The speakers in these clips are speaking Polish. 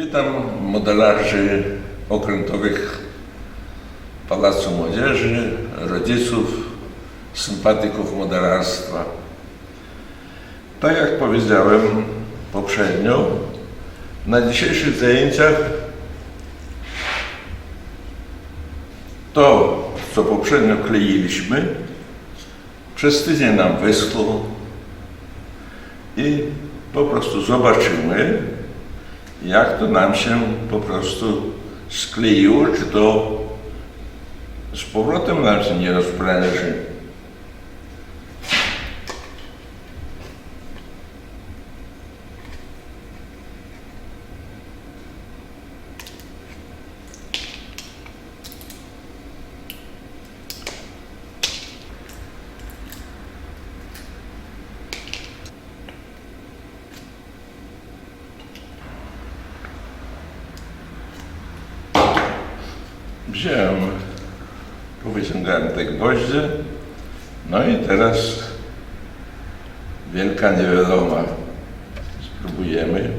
Witam modelarzy okrętowych Pałacu Młodzieży, rodziców, sympatyków modelarstwa. Tak jak powiedziałem poprzednio, na dzisiejszych zajęciach to, co poprzednio kleiliśmy, przez tydzień nam wyschło i po prostu zobaczymy, jak to nam się po prostu skleiło, czy to z powrotem nam się nie rozpręży. Wziąłem, powyciągałem te gwoździe, no i teraz wielka niewiadoma. Spróbujemy.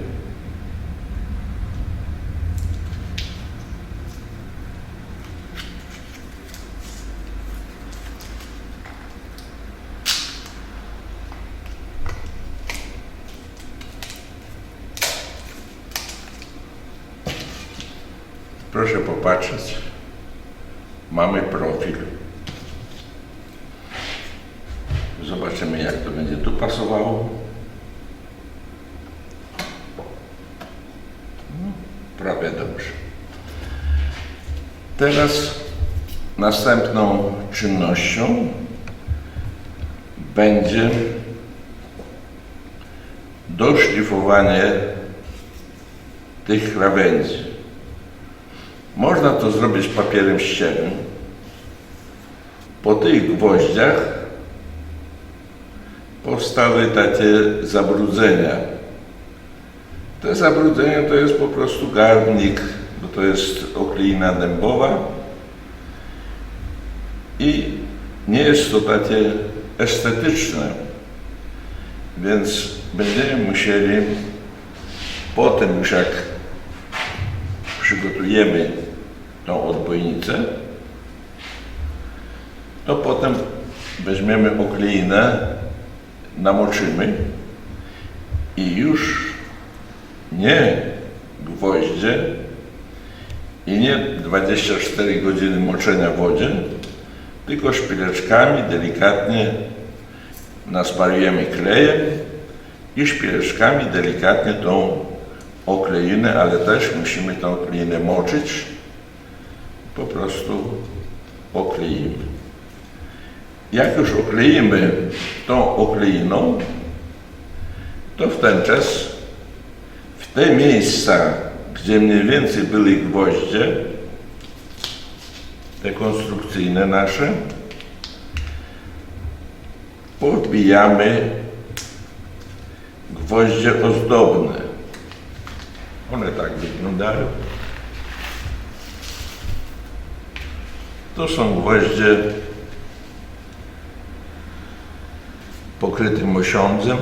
Proszę popatrzeć. Mamy profil. Zobaczymy, jak to będzie tu pasowało. No, prawie dobrze. Teraz następną czynnością będzie doszlifowanie tych krawędzi. Można to zrobić papierem ściernym. Po tych gwoździach powstały takie zabrudzenia. Te zabrudzenia to jest po prostu garnik, bo to jest okleina dębowa i nie jest to takie estetyczne, więc będziemy musieli potem już jak przygotujemy tą odbojnicę, to potem weźmiemy okleinę, namoczymy i już nie gwoździe i nie 24 godziny moczenia w wodzie, tylko szpileczkami delikatnie nasmarujemy klejem i szpileczkami delikatnie tą okleinę, ale też musimy tą okleinę moczyć. Po prostu okleimy. Jak już okleimy tą okleiną, to w ten czas w te miejsca, gdzie mniej więcej były gwoździe, te konstrukcyjne nasze, podbijamy gwoździe ozdobne. One tak wyglądają. To są gwoździe pokryte mosiądzem,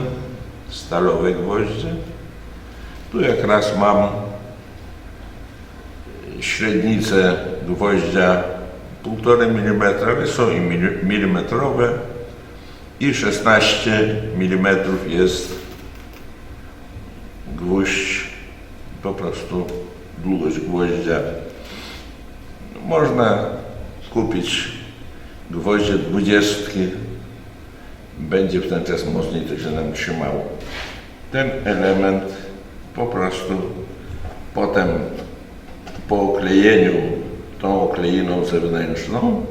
stalowe gwoździe. Tu jak raz mam średnicę gwoździa 1,5 mm, ale są i mili- milimetrowe i 16 mm jest gwóźdź, po prostu długość gwoździa. Można kupić gwoździe dwudziestki, będzie w ten czas mocniej to się nam trzymało. Ten element po prostu potem po oklejeniu tą okleiną zewnętrzną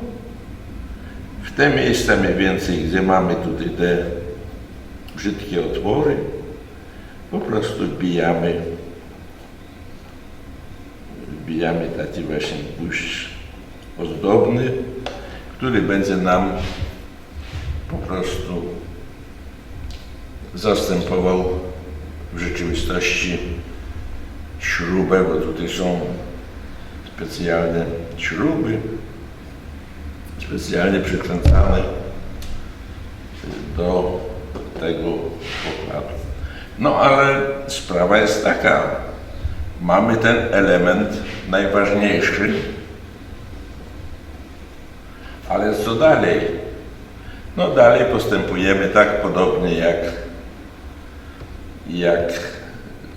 w te miejsca mniej więcej, gdzie mamy tutaj te brzydkie otwory, po prostu wbijamy wbijamy taki właśnie gwóźdź ozdobny, który będzie nam po prostu zastępował w rzeczywistości śrubę, bo tutaj są specjalne śruby, specjalnie przykręcane do tego pokładu. No ale sprawa jest taka, mamy ten element najważniejszy. Ale co dalej? No dalej postępujemy tak podobnie jak, jak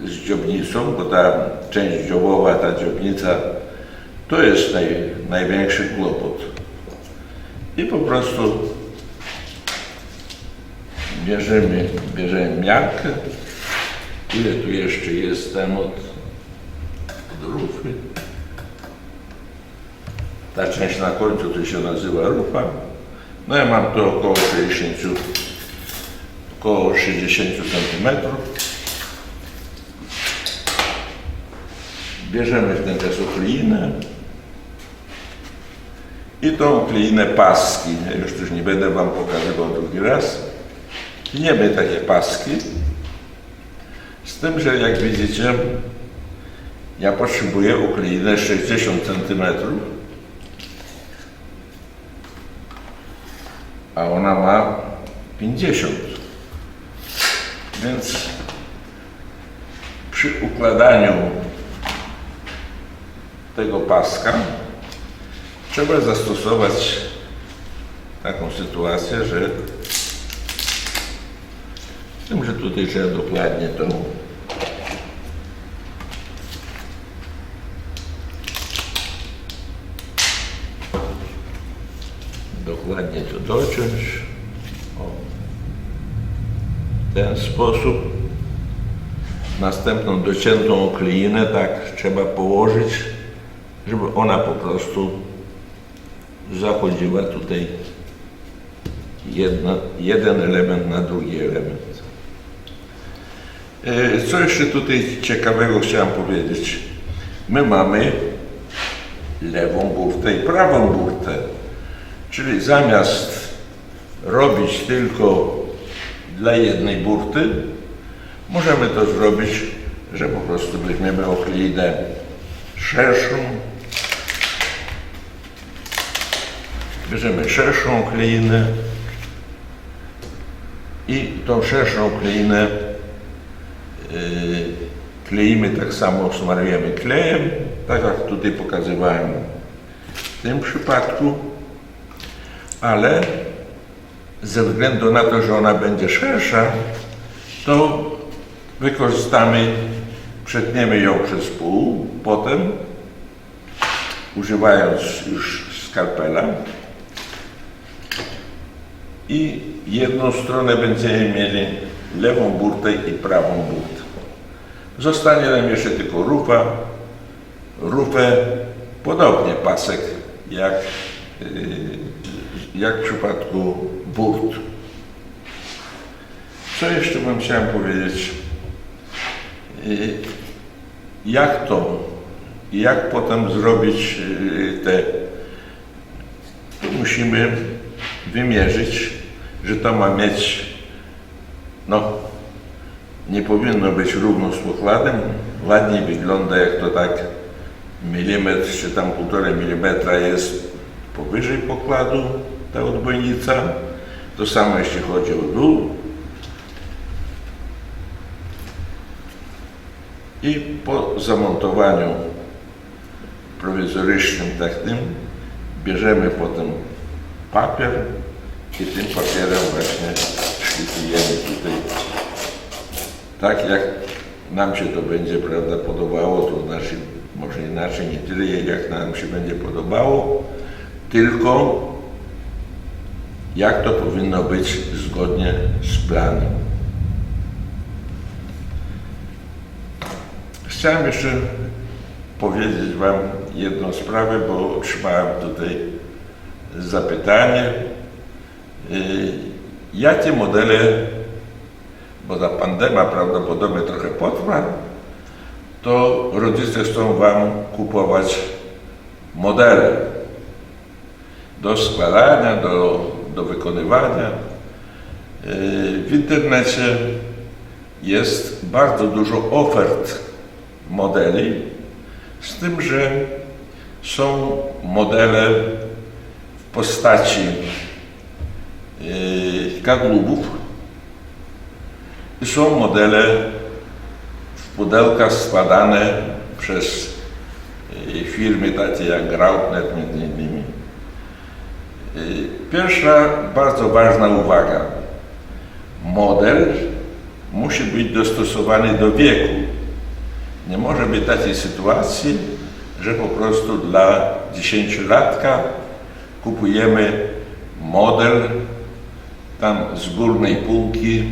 z dziobnicą, bo ta część dziobowa, ta dziobnica, to jest naj, największy kłopot. I po prostu bierzemy, bierzemy miarkę. Ile tu jeszcze jest ten od, od rufy? Ta część na końcu to się nazywa rufa. No ja mam to około 60, około 60 cm. Bierzemy w ten czas oklinę i tą oklinę paski. Już też nie będę Wam pokazywał drugi raz. Tniemy takie paski. Z tym, że jak widzicie, ja potrzebuję oklinę 60 cm. A ona ma 50. Więc przy układaniu tego paska trzeba zastosować taką sytuację, że tym, że tutaj trzeba dokładnie to dokładnie to dociąć. O. W ten sposób. Następną dociętą okleinę tak trzeba położyć, żeby ona po prostu zachodziła tutaj jedno, jeden element na drugi element. E, Co jeszcze tutaj ciekawego chciałem powiedzieć? My mamy lewą burtę i prawą burtę. Czyli zamiast robić tylko dla jednej burty, możemy to zrobić, że po prostu weźmiemy okleinę szerszą, bierzemy szerszą okleinę i tą szerszą okleinę yy, kleimy tak samo, smarujemy klejem, tak jak tutaj pokazywałem w tym przypadku ale ze względu na to, że ona będzie szersza, to wykorzystamy, przetniemy ją przez pół, potem używając już skalpela i jedną stronę będziemy mieli lewą burtę i prawą burtę. Zostanie nam jeszcze tylko rufa, rufę, podobnie pasek jak yy, jak w przypadku burt. Co jeszcze Wam chciałem powiedzieć? Jak to, jak potem zrobić y, te, tu musimy wymierzyć, że to ma mieć, no, nie powinno być równo z pokładem, ładniej wygląda jak to tak milimetr czy tam półtorej milimetra jest powyżej pokładu, ta odbojnica. To samo jeśli chodzi o dół. I po zamontowaniu prowizorycznym takim bierzemy potem papier i tym papierem właśnie szlifujemy tutaj tak jak nam się to będzie prawda podobało, to znaczy może inaczej, nie tyle jak nam się będzie podobało, tylko jak to powinno być zgodnie z planem. Chciałem jeszcze powiedzieć Wam jedną sprawę, bo otrzymałem tutaj zapytanie, y, jakie modele, bo ta pandemia prawdopodobnie trochę potrwa, to rodzice chcą Wam kupować modele do składania, do, do wykonywania. Yy, W internecie jest bardzo dużo ofert modeli, z tym, że są modele w postaci kadłubów i są modele w pudełkach składane przez y, firmy takie jak Graupnet między innymi. Pierwsza bardzo ważna uwaga. Model musi być dostosowany do wieku. Nie może być takiej sytuacji, że po prostu dla dziesięciolatka kupujemy model tam z górnej półki,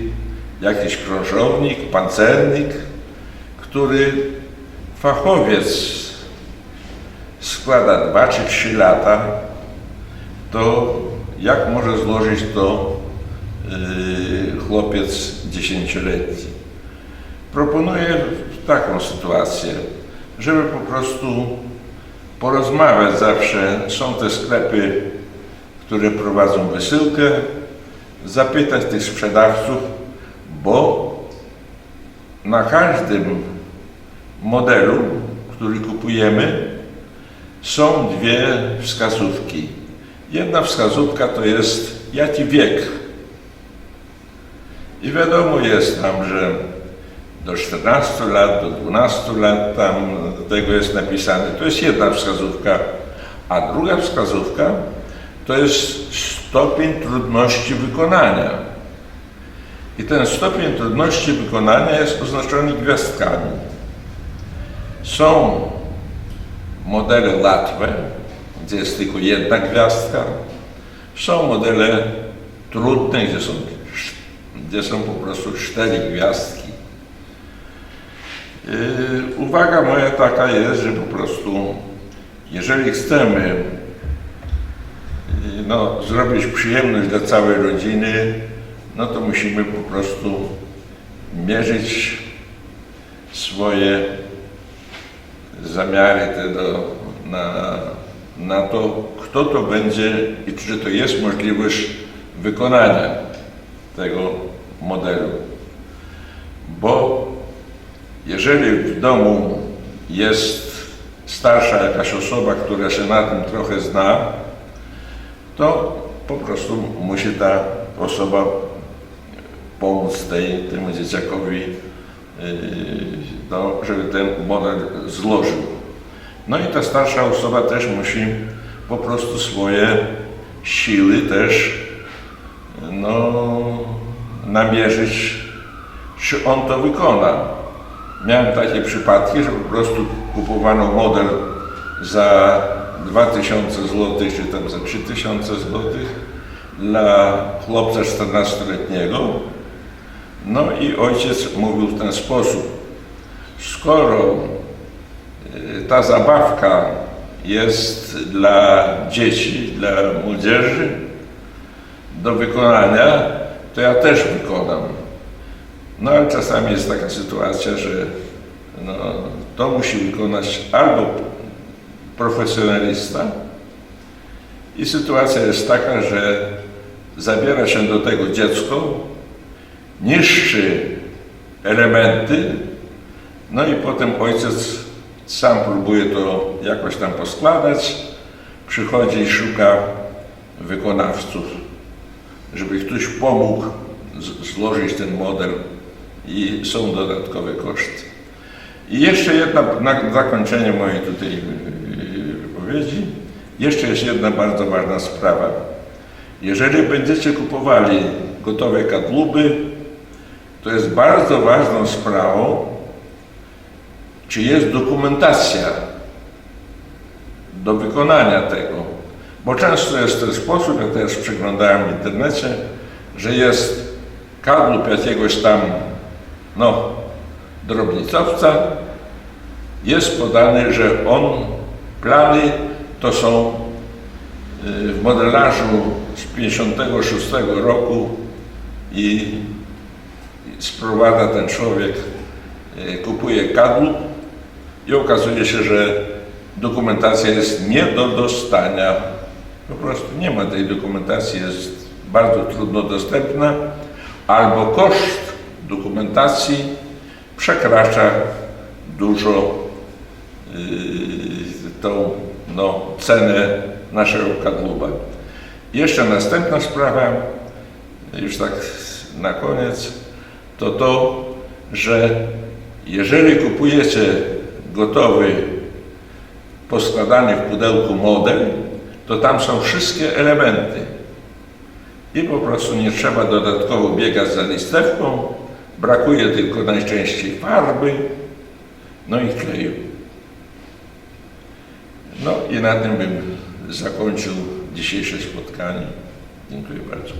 jakiś krążownik, pancernik, który fachowiec składa 2 czy 3 lata, to jak może złożyć to yy, chłopiec dziesięcioletni? Proponuję taką sytuację, żeby po prostu porozmawiać zawsze. Są te sklepy, które prowadzą wysyłkę, zapytać tych sprzedawców, bo na każdym modelu, który kupujemy, są dwie wskazówki. Jedna wskazówka to jest jaki wiek. I wiadomo jest tam, że do 14 lat, do 12 lat tam tego jest napisane. To jest jedna wskazówka. A druga wskazówka to jest stopień trudności wykonania. I ten stopień trudności wykonania jest oznaczony gwiazdkami. Są modele łatwe, gdzie jest tylko jedna gwiazdka. Są modele trudne, gdzie są, gdzie są po prostu cztery gwiazdki. Yy, uwaga moja taka jest, że po prostu, jeżeli chcemy yy, no, zrobić przyjemność dla całej rodziny, no to musimy po prostu mierzyć swoje zamiary te do, na, na to, kto to będzie i czy to jest możliwość wykonania tego modelu. Bo jeżeli w domu jest starsza jakaś osoba, która się na tym trochę zna, to po prostu musi ta osoba pomóc tej, temu dzieciakowi, yy, no, żeby ten model złożył. No i ta starsza osoba też musi po prostu swoje siły też no, namierzyć, czy on to wykona. Miałem takie przypadki, że po prostu kupowano model za 2000 zł, czy tam za 3000 zł dla chłopca 14-letniego. No i ojciec mówił w ten sposób, skoro ta zabawka jest dla dzieci, dla młodzieży do wykonania, to ja też wykonam. No ale czasami jest taka sytuacja, że no, to musi wykonać albo profesjonalista i sytuacja jest taka, że zabiera się do tego dziecko, niszczy elementy, no i potem ojciec sam próbuje to jakoś tam poskładać, przychodzi i szuka wykonawców, żeby ktoś pomógł złożyć ten model i są dodatkowe koszty. I jeszcze jedna, na zakończenie mojej tutaj yy, wypowiedzi, jeszcze jest jedna bardzo ważna sprawa. Jeżeli będziecie kupowali gotowe kadłuby, to jest bardzo ważną sprawą, czy jest dokumentacja do wykonania tego. Bo często jest ten sposób, ja też przeglądałem w internecie, że jest kadłub jakiegoś tam, no, drobnicowca, jest podane, że on, plany to są y, w modelarzu z 56 roku i sprowadza ten człowiek, y, kupuje kadłub i okazuje się, że dokumentacja jest nie do dostania. Po prostu nie ma tej dokumentacji, jest bardzo trudno dostępna, albo koszt dokumentacji przekracza dużo yy, tą no, cenę naszego kadłuba. Jeszcze następna sprawa, już tak na koniec, to to, że jeżeli kupujecie gotowy, poskładany w pudełku model, to tam są wszystkie elementy. I po prostu nie trzeba dodatkowo biegać za listewką, brakuje tylko najczęściej farby, no i kleju. No i na tym bym zakończył dzisiejsze spotkanie. Dziękuję bardzo.